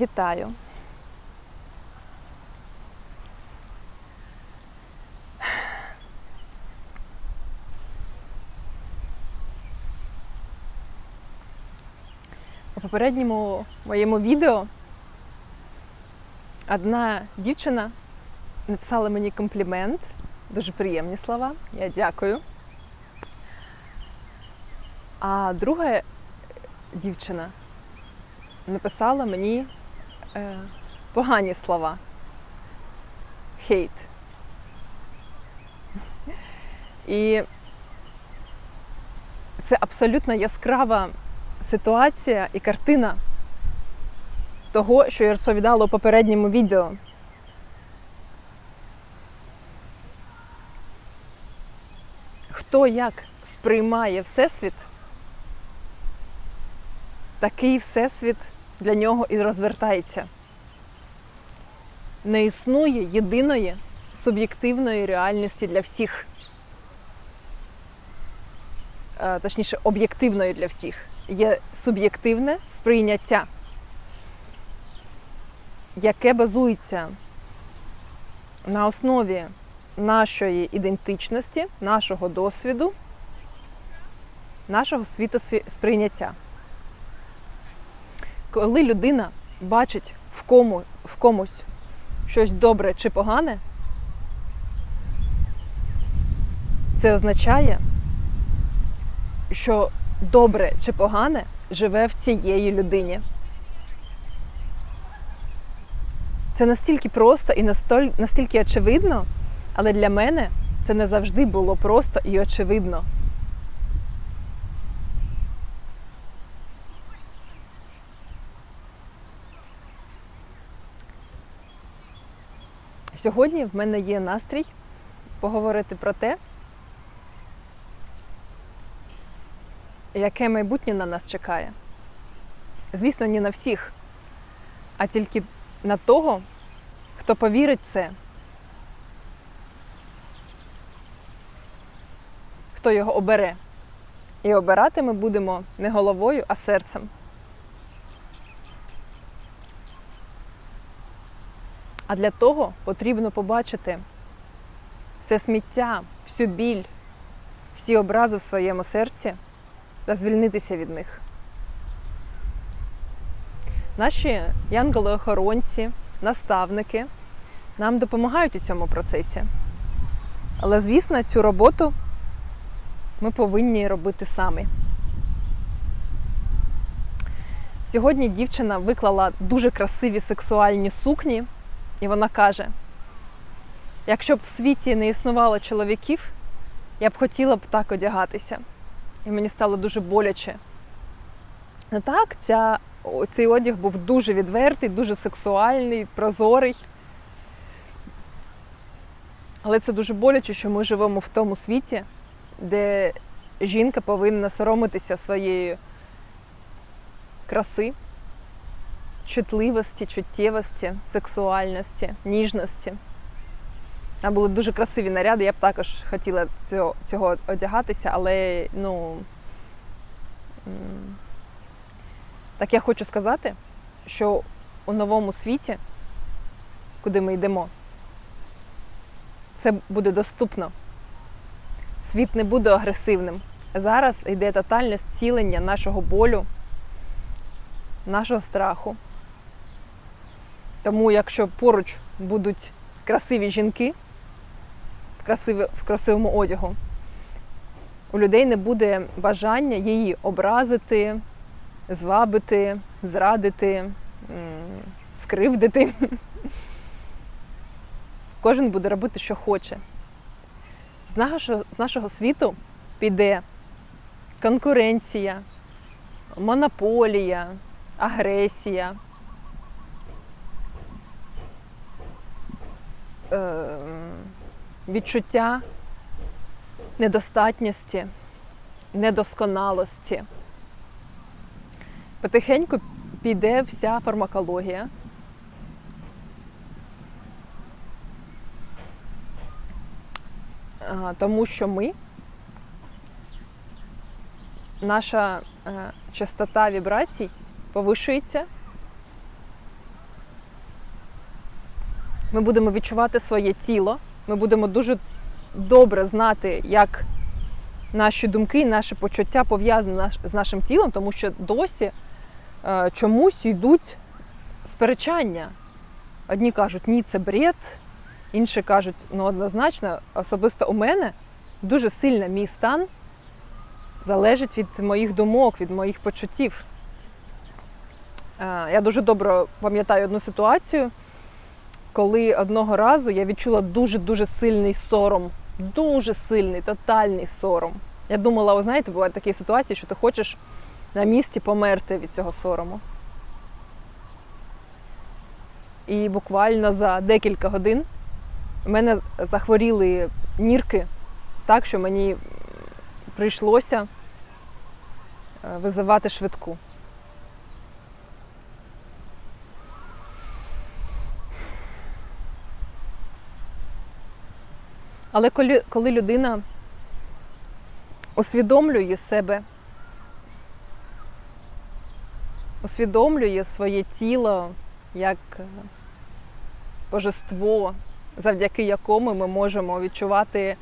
Вітаю. У попередньому моєму відео одна дівчина написала мені комплімент, дуже приємні слова. Я дякую. А друга дівчина написала мені е, погані слова. Хейт. І це абсолютно яскрава ситуація і картина того, що я розповідала у попередньому відео. Хто як сприймає Всесвіт, такий Всесвіт для нього і розвертається. Не існує єдиної суб'єктивної реальності для всіх. Е, Точніше, об'єктивної для всіх. Є суб'єктивне сприйняття, яке базується на основі нашої ідентичності, нашого досвіду, нашого світосприйняття. Коли людина бачить в, кому, в комусь щось добре чи погане, це означає, що добре чи погане живе в цієї людині. Це настільки просто і настільки очевидно, але для мене це не завжди було просто і очевидно. Сьогодні в мене є настрій поговорити про те, яке майбутнє на нас чекає. Звісно, не на всіх, а тільки на того, хто повірить це, хто його обере. І обирати ми будемо не головою, а серцем. А для того потрібно побачити все сміття, всю біль, всі образи в своєму серці та звільнитися від них. Наші янголи-охоронці, наставники нам допомагають у цьому процесі. Але, звісно, цю роботу ми повинні робити самі. Сьогодні дівчина виклала дуже красиві сексуальні сукні, і вона каже: якщо б в світі не існувало чоловіків, я б хотіла б так одягатися. І мені стало дуже боляче. Ну так, ця, цей одяг був дуже відвертий, дуже сексуальний, прозорий. Але це дуже боляче, що ми живемо в тому світі, де жінка повинна соромитися своєї краси, чутливості, чуттєвості, сексуальності, ніжності. Там були дуже красиві наряди, я б також хотіла цього, цього одягатися, але ну. Так я хочу сказати, що у новому світі, куди ми йдемо, це буде доступно. Світ не буде агресивним. Зараз йде тотальне зцілення нашого болю, нашого страху. Тому, якщо поруч будуть красиві жінки в, красивому одягу, у людей не буде бажання її образити, звабити, зрадити, скривдити. Кожен буде робити, що хоче. З нашого, з нашого світу піде конкуренція, монополія, агресія. Відчуття недостатності, недосконалості. Потихеньку піде вся фармакологія. Тому що ми, наша е, частота вібрацій повишується, Ми будемо відчувати своє тіло, ми будемо дуже добре знати, як наші думки, наші почуття пов'язані з нашим тілом, тому що досі е, чомусь йдуть сперечання. Одні кажуть, ні, це бред, інші кажуть, ну однозначно, особисто у мене дуже сильно мій стан залежить від моїх думок, від моїх почуттів. Е, Я дуже добре пам'ятаю одну ситуацію, коли одного разу я відчула дуже-дуже сильний сором, дуже сильний, тотальний сором. Я думала, ви знаєте, бувають такі ситуації, що ти хочеш на місці померти від цього сорому. І буквально за декілька годин в мене захворіли нірки так, що мені прийшлося е, визивати швидку. Але коли, коли людина усвідомлює себе, усвідомлює своє тіло як е, божество, завдяки якому ми можемо відчувати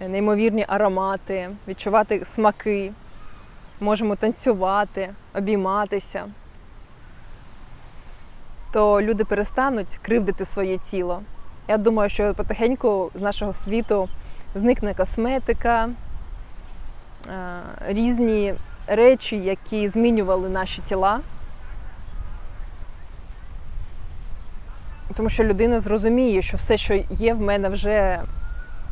неймовірні аромати, відчувати смаки, можемо танцювати, обійматися, то люди перестануть кривдити своє тіло. Я думаю, що потихеньку з нашого світу зникне косметика, е, різні речі, які змінювали наші тіла. Тому що людина зрозуміє, що все, що є в мене вже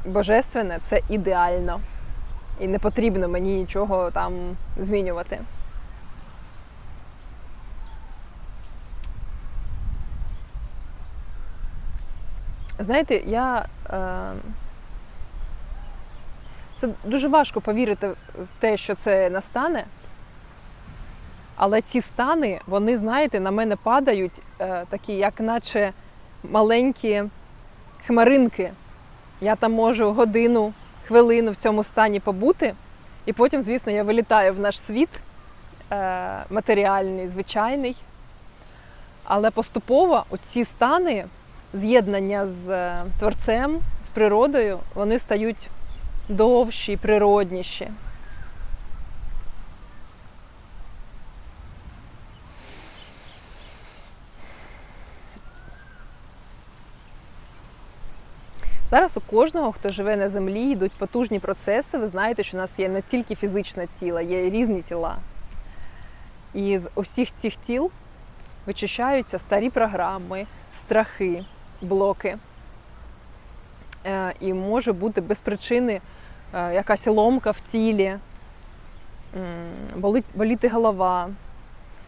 божественне, це ідеально. І не потрібно мені нічого там змінювати. Знаєте, я. Е... Це дуже важко повірити в те, що це настане. Але ці стани, вони, знаєте, на мене падають е, такі, як наче маленькі хмаринки. Я там можу годину, хвилину в цьому стані побути, і потім, звісно, я вилітаю в наш світ е, матеріальний, звичайний. Але поступово оці стани з'єднання з е, творцем, з природою, вони стають довші, природніші. Зараз у кожного, хто живе на землі, йдуть потужні процеси. Ви знаєте, що у нас є не тільки фізичне тіло, є різні тіла. І з усіх цих тіл вичищаються старі програми, страхи, блоки. Е, І може бути без причини е, якась ломка в тілі, болить, боліти голова.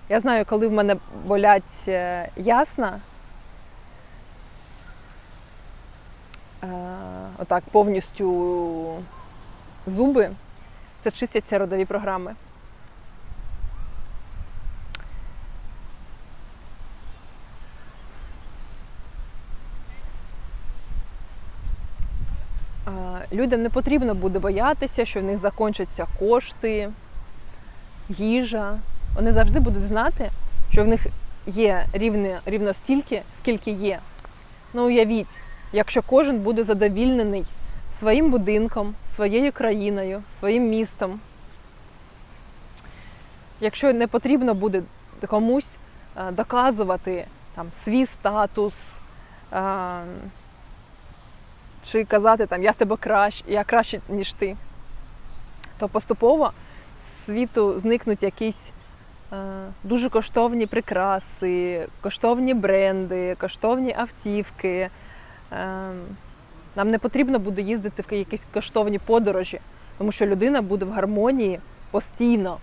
Я знаю, коли в мене болять е, ясна, отак повністю зуби, це чистяться родові програми. Е, Людям не потрібно буде боятися, що в них закінчаться кошти, їжа. Вони завжди будуть знати, що в них є рівно, рівно стільки, скільки є. Ну, уявіть, якщо кожен буде задовільнений своїм будинком, своєю країною, своїм містом. Якщо не потрібно буде комусь е, доказувати там, свій статус, е, чи казати там я тебе краще, я краще, ніж ти, то поступово з світу зникнуть якісь е, дуже коштовні прикраси, коштовні бренди, коштовні автівки. Е, нам не потрібно буде їздити в якісь коштовні подорожі, тому що людина буде в гармонії постійно.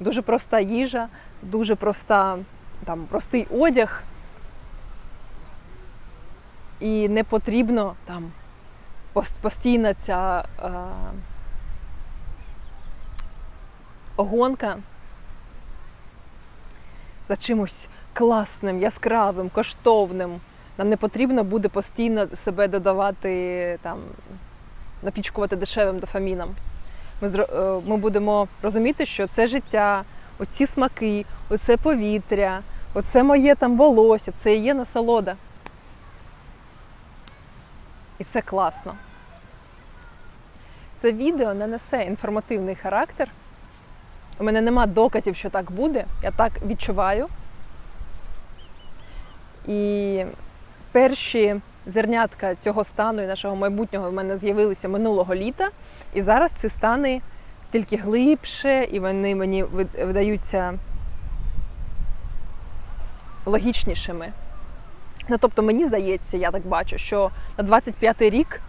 Дуже проста їжа, дуже проста, там, простий одяг. І не потрібно там постійна ця е, гонка за чимось класним, яскравим, коштовним. Нам не потрібно буде постійно себе додавати, там, напічкувати дешевим дофаміном. Ми, е, ми будемо розуміти, що це життя, оці смаки, оце повітря, оце моє там волосся, це і є насолода. І це класно. Це відео не несе інформативний характер. У мене нема доказів, що так буде. Я так відчуваю. І перші зернятка цього стану і нашого майбутнього в мене з'явилися минулого літа. І зараз ці стани тільки глибше, і вони мені видаються логічнішими. Ну, тобто, мені здається, я так бачу, що на 25-й рік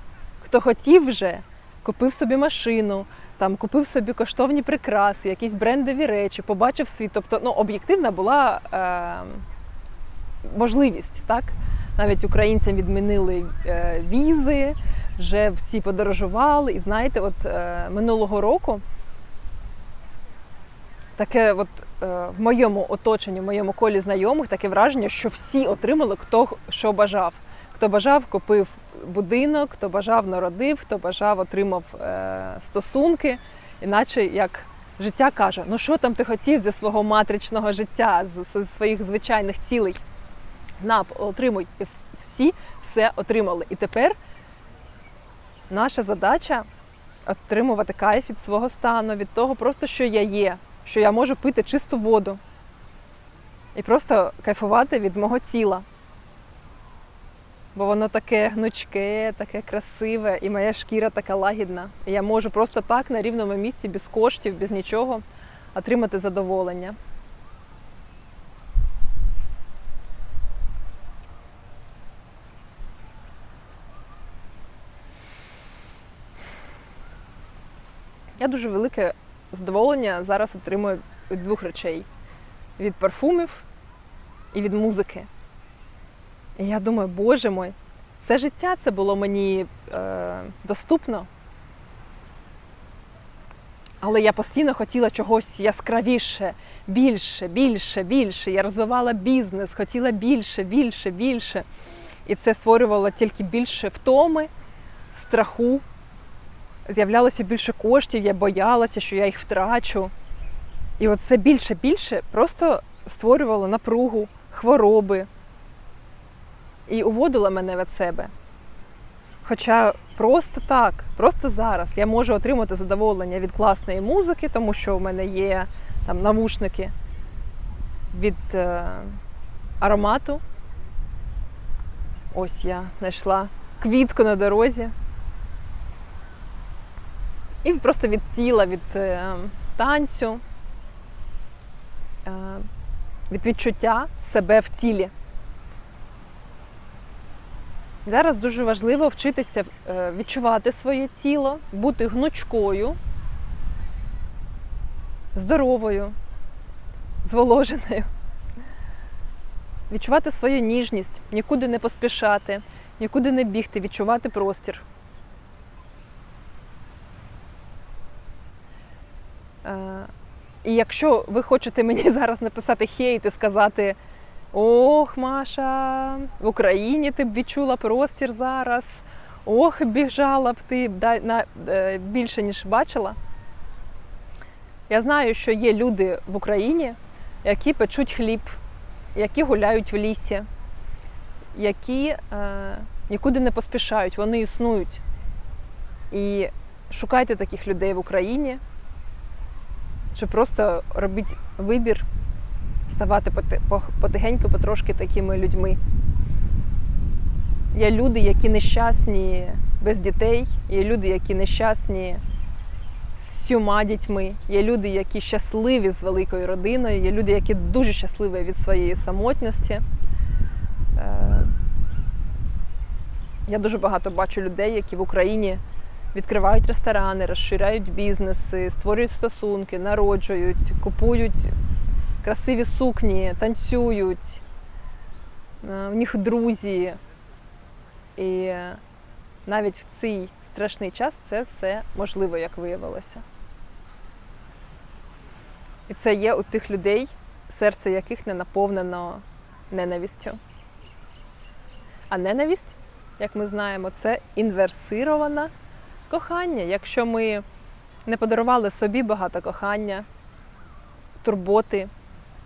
хто хотів вже, купив собі машину, там купив собі коштовні прикраси, якісь брендові речі, побачив світ. Тобто, ну, об'єктивна була е, можливість, так? Навіть українцям відмінили е, візи, вже всі подорожували. І знаєте, от е, минулого року таке, от е, в моєму оточенні, в моєму колі знайомих, таке враження, що всі отримали хто що бажав. Хто бажав, купив будинок, хто бажав, народив, хто бажав, отримав е, стосунки. Іначе як життя каже: ну що там ти хотів зі свого матричного життя, з, своїх звичайних цілей? На, отримуй. Всі все отримали. І тепер наша задача отримувати кайф від свого стану, від того, просто що я є, що я можу пити чисту воду і просто кайфувати від мого тіла. Бо воно таке гнучке, таке красиве, і моя шкіра така лагідна. І я можу просто так на рівному місці, без коштів, без нічого отримати задоволення. Я дуже велике задоволення зараз отримую від двох речей: від парфумів і від музики. І я думаю, боже мой, все життя це було мені е, доступно. Але я постійно хотіла чогось яскравіше, більше, більше, більше. Я розвивала бізнес, хотіла більше, більше, більше. І це створювало тільки більше втоми, страху. З'являлося більше коштів, я боялася, що я їх втрачу. І оце більше, більше просто створювало напругу, хвороби і уводила мене від себе. Хоча просто так, просто зараз я можу отримати задоволення від класної музики, тому що в мене є там навушники від е, аромату. Ось я знайшла квітку на дорозі. І просто від тіла, від е, танцю, е, від відчуття себе в тілі. Зараз дуже важливо вчитися е, відчувати своє тіло, бути гнучкою, здоровою, зволоженою. Відчувати свою ніжність, нікуди не поспішати, нікуди не бігти, відчувати простір. І якщо ви хочете мені зараз написати хейт і сказати, ох, Маша, в Україні ти б відчула простір зараз, ох, біжала б ти е, більше, ніж бачила. Я знаю, що є люди в Україні, які печуть хліб, які гуляють в лісі, які е, нікуди не поспішають, вони існують. І шукайте таких людей в Україні, чи просто робіть вибір, ставати потихеньку, потрошки такими людьми. Є люди, які нещасні без дітей, є люди, які нещасні з сьома дітьми, є люди, які щасливі з великою родиною, є люди, які дуже щасливі від своєї самотності. Е, Я дуже багато бачу людей, які в Україні відкривають ресторани, розширяють бізнеси, створюють стосунки, народжують, купують красиві сукні, танцюють, е, в них друзі. І навіть в цей страшний час це все можливо, як виявилося. І це є у тих людей, серце яких не наповнено ненавистю. А ненависть, як ми знаємо, це інверсироване кохання. Якщо ми не подарували собі багато кохання, турботи,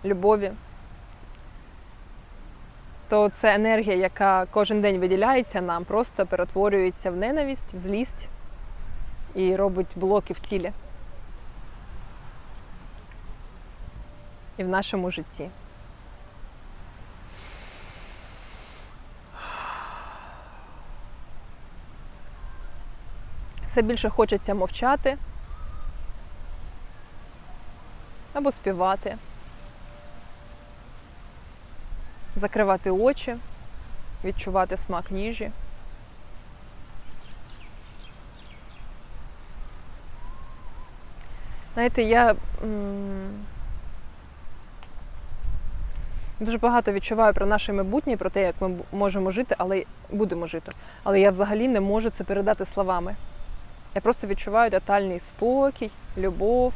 любові, то це енергія, яка кожен день виділяється нам, просто перетворюється в ненависть, в злість і робить блоки в тілі. І в нашому житті. Все більше хочеться мовчати або співати, закривати очі, відчувати смак їжі. Знаєте, я дуже багато відчуваю про наше майбутнє, про те, як ми можемо жити, але будемо жити. Але я взагалі не можу це передати словами. Я просто відчуваю тотальний спокій, любов,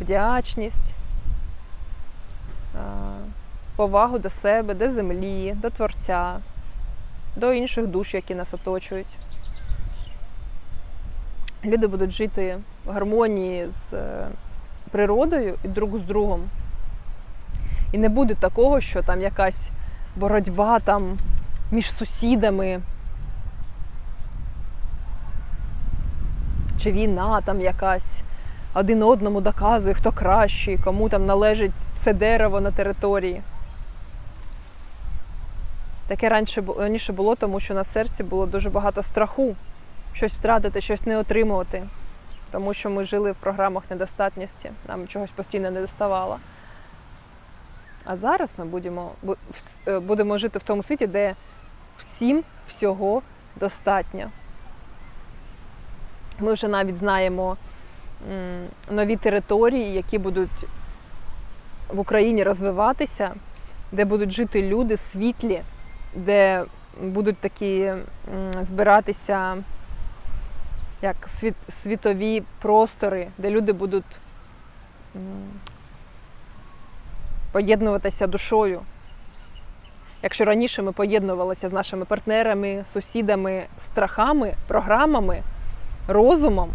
вдячність, повагу до себе, до землі, до Творця, до інших душ, які нас оточують. Люди будуть жити в гармонії з е, природою і друг з другом. І не буде такого, що там якась боротьба там між сусідами. Чи війна там якась один одному доказує, хто кращий, кому там належить це дерево на території. Таке раніше, раніше було, тому що на серці було дуже багато страху щось втратити, щось не отримувати. Тому що ми жили в програмах недостатності, нам чогось постійно не доставало. А зараз ми будемо, е, будемо жити в тому світі, де всім всього достатньо. Ми вже навіть знаємо нові території, які будуть в Україні розвиватися, де будуть жити люди світлі, де будуть такі збиратися як світ, світові простори, де люди будуть поєднуватися душою. Якщо раніше ми поєднувалися з нашими партнерами, сусідами, страхами, програмами, розумом,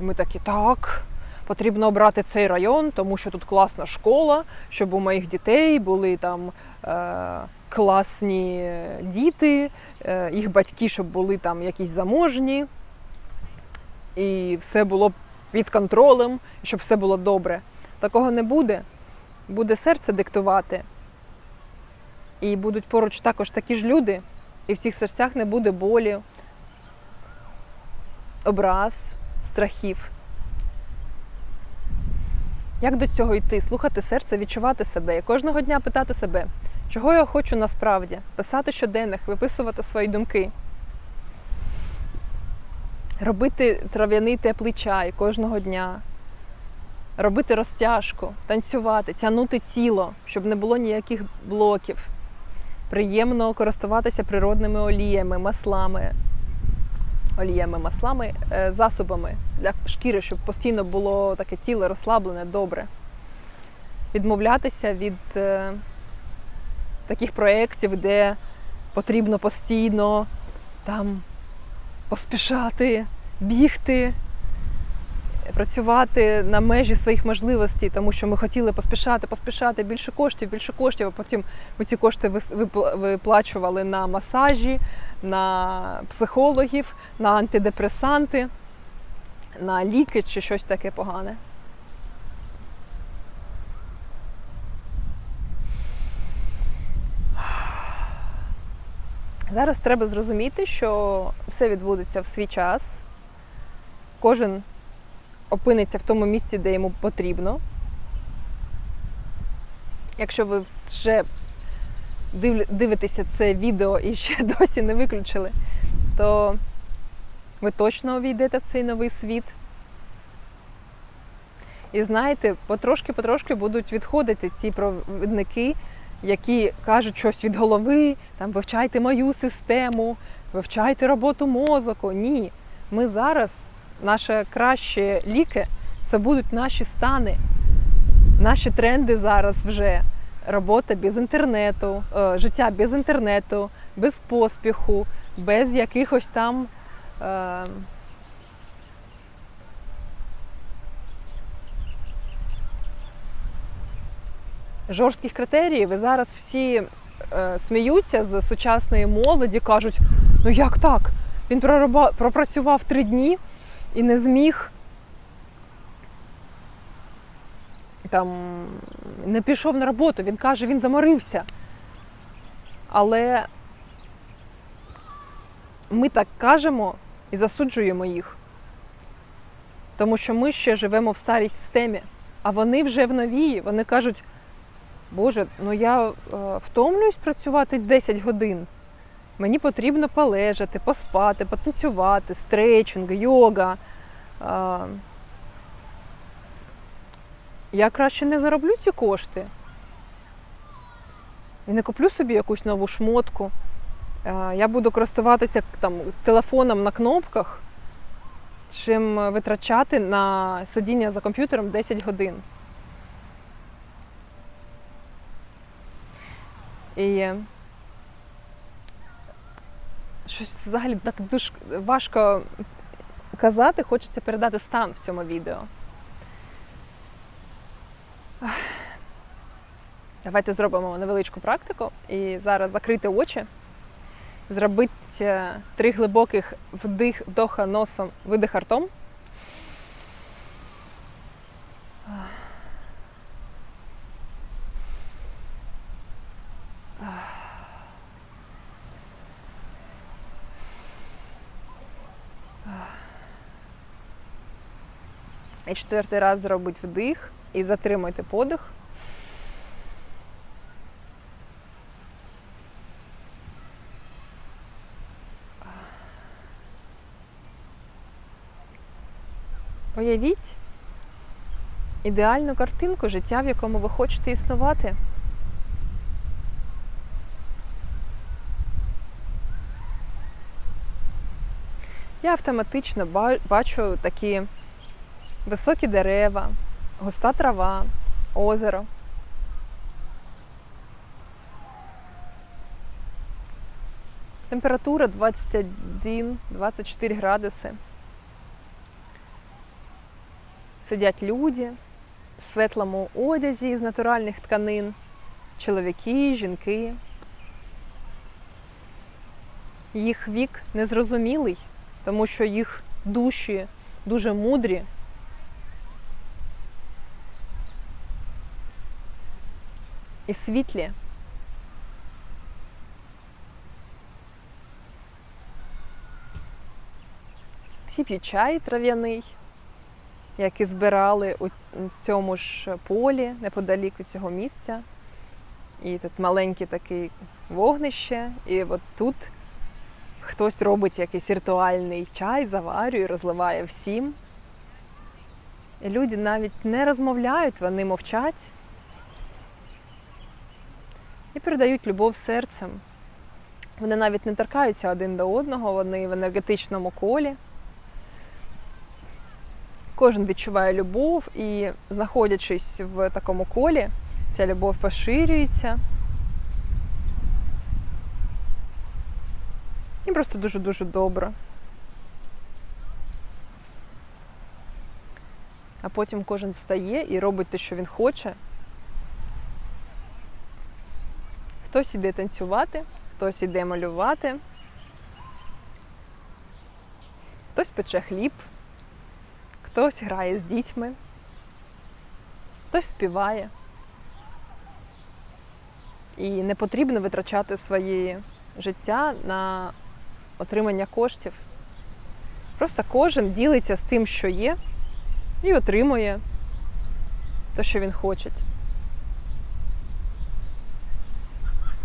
і ми такі, так, потрібно обрати цей район, тому що тут класна школа, щоб у моїх дітей були там е, класні діти, е, їх батьки, щоб були там якісь заможні, і все було під контролем, щоб все було добре. Такого не буде. Буде серце диктувати. І будуть поруч також такі ж люди, і в цих серцях не буде болі, образ, страхів. Як до цього йти? Слухати серце, відчувати себе і кожного дня питати себе, чого я хочу насправді, писати щоденних, виписувати свої думки, робити трав'яний теплий чай кожного дня, робити розтяжку, танцювати, тягнути тіло, щоб не було ніяких блоків. Приємно користуватися природними оліями, маслами, оліями, маслами, е, засобами для шкіри, щоб постійно було таке тіло розслаблене, добре. Відмовлятися від е, таких проєктів, де потрібно постійно там поспішати, бігти, працювати на межі своїх можливостей, тому що ми хотіли поспішати, поспішати більше коштів, більше коштів, а потім ми ці кошти виплачували на масажі, на психологів, на антидепресанти, на ліки чи щось таке погане. Зараз треба зрозуміти, що все відбудеться в свій час. Кожен опиниться в тому місці, де йому потрібно. Якщо ви див- дивитеся це відео і ще досі не виключили, то ви точно увійдете в цей новий світ. І знаєте, потрошки-потрошки будуть відходити ці провідники, які кажуть щось від голови, там вивчайте мою систему, вивчайте роботу мозоку. Ні. Ми зараз, наше краще ліки, це будуть наші стани, наші тренди зараз вже. Робота без інтернету, е, життя без інтернету, без поспіху, без якихось там. Е, жорстких критеріїв. І зараз всі е, сміються з сучасної молоді, кажуть: ну як так? Він прораба- пропрацював три дні і не зміг там не пішов на роботу. Він каже, він заморився. Але ми так кажемо і засуджуємо їх. Тому що ми ще живемо в старій системі, а вони вже в новій. Вони кажуть, Боже, ну я е, втомлююсь працювати 10 годин. Мені потрібно полежати, поспати, потанцювати, стретчинг, йога. Я краще не зароблю ці кошти. І не куплю собі якусь нову шмотку. Я буду користуватися там, телефоном на кнопках, чим витрачати на сидіння за комп'ютером 10 годин. І щось взагалі так дуже важко казати, хочеться передати стан в цьому відео. Давайте зробимо невеличку практику і зараз закрити очі, зробити е, три глибоких вдих, вдоха носом, видих ртом. І четвертий раз зробить вдих і затримуйте подих. Уявіть ідеальну картинку життя, в якому ви хочете існувати. Я автоматично бачу такі високі дерева, густа трава, озеро. Температура 21-24 градуси. Сидять люди в светлому одязі з натуральних тканин, чоловіки, жінки. Їх вік незрозумілий, тому що їх душі дуже мудрі. І світлі. Всі п'ють чай трав'яний які збирали у цьому ж полі неподалік від цього місця. І тут маленьке таке вогнище, і от тут хтось робить якийсь ритуальний чай, заварює, розливає всім. І люди навіть не розмовляють, вони мовчать і передають любов серцем. Вони навіть не торкаються один до одного, вони в енергетичному колі. Кожен відчуває любов і, знаходячись в такому колі, ця любов поширюється. І просто дуже-дуже добре. А потім кожен встає і робить те, що він хоче. Хтось іде танцювати, хтось іде малювати, хтось пече хліб. Хтось грає з дітьми, хтось співає. І не потрібно витрачати своє життя на отримання коштів. Просто кожен ділиться з тим, що є, і отримує те, що він хоче.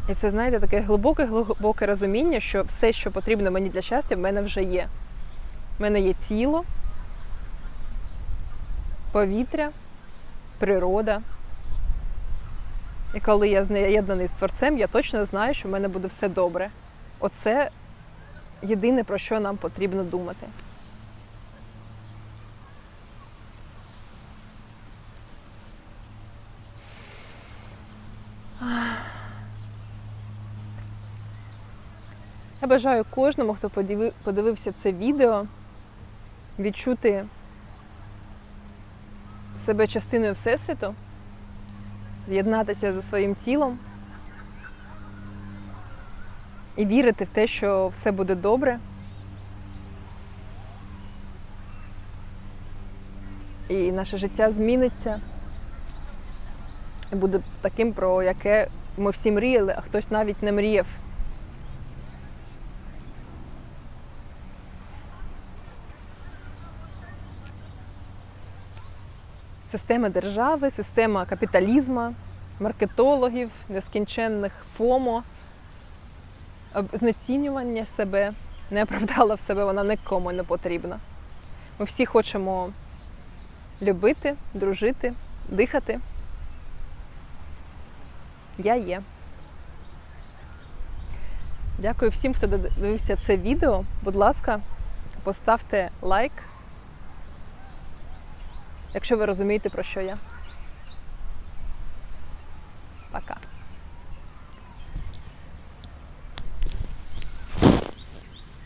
І це, знаєте, таке глибоке, глибоке розуміння, що все, що потрібно мені для щастя, в мене вже є. В мене є тіло повітря, природа. І коли я з'єднаний з творцем, я точно знаю, що в мене буде все добре. Оце єдине, про що нам потрібно думати. Я бажаю кожному, хто подивився це відео, відчути себе частиною Всесвіту, з'єднатися зі своїм тілом і вірити в те, що все буде добре. І наше життя зміниться. І буде таким, про яке ми всі мріяли, а хтось навіть не мріяв. Система держави, система капіталізму, маркетологів, нескінченних ФОМО, знецінювання себе не оправдала в себе, вона нікому не потрібна. Ми всі хочемо любити, дружити, дихати. Я є. Дякую всім, хто дивився це відео. Будь ласка, поставте лайк, якщо ви розумієте, про що я. Пока.